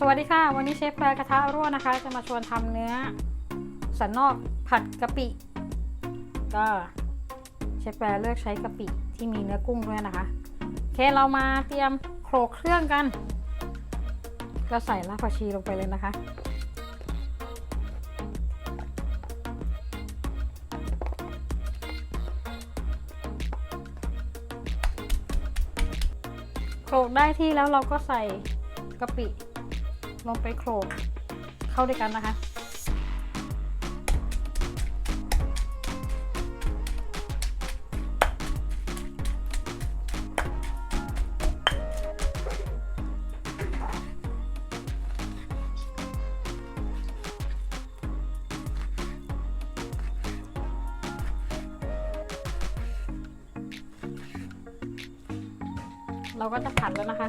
สวัสดีค่ะ วันนี้เชฟแปรกระทะรั่วนะคะ จะมาชวนทำเนื้อ สันนอกผัดกะปิ ก็เชฟแปรเลือกใช้กะปิที่มีเนื้อกุ้งด้วยนะคะโอเคเรามาเตรียมโขลกเครื่องกัน ก็ใส่รากผักชีลงไปเลยนะคะโขลกได้ที่แล้วเราก็ใส่กะปิ ลงไปโขลกเข้าด้วยกันนะคะ เราก็จะผัดแล้วนะคะ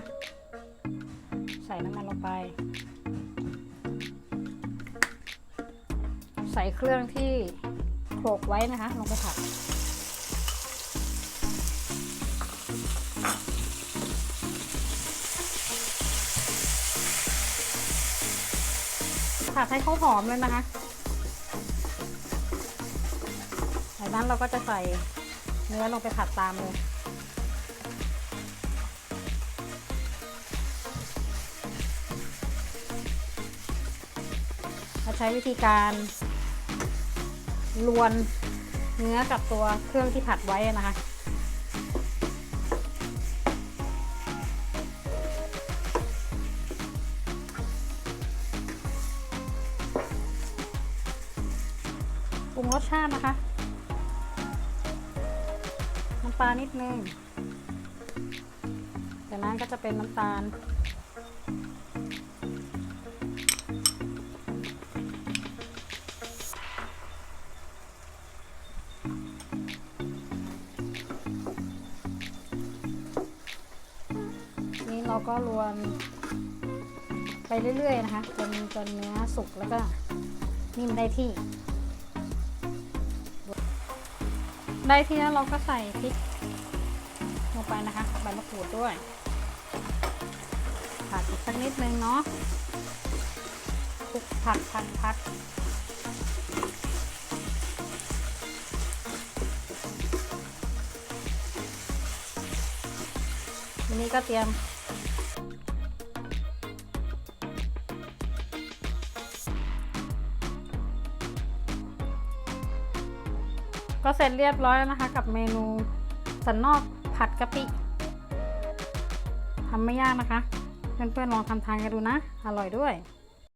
ใส่น้ำมันลงไป ใส่เครื่องที่โขลกไว้นะคะ ลงไปผัดผัดให้เขาหอมเลยนะคะจากนั้นเราก็จะใส่เนื้อลงไปผัดตามเลย ใช้วิธีการลวนเนื้อกับตัวเครื่องที่ผัดไว้นะคะ ปรุงรสชาตินะคะ น้ำปลานิดนึงจากนั้นก็จะเป็นน้ำตาล เราก็รวนไปเรื่อยๆนะคะจนจนเนื้อสุกแล้วก็นิ่มได้ที่ ได้ที่แล้วเราก็ใส่พริกลงไปนะคะใบมะกรูดด้วยผัดอีกสักนิดนึงเนาะคลุกผัดผัดผัดทีนี้ก็เตรียม ก็เสร็จเรียบร้อยแล้วนะคะ กับเมนูสันนอกผัดกะปิทำไม่ยากนะคะ เพื่อนๆลองทำทานกันดูนะ อร่อยด้วย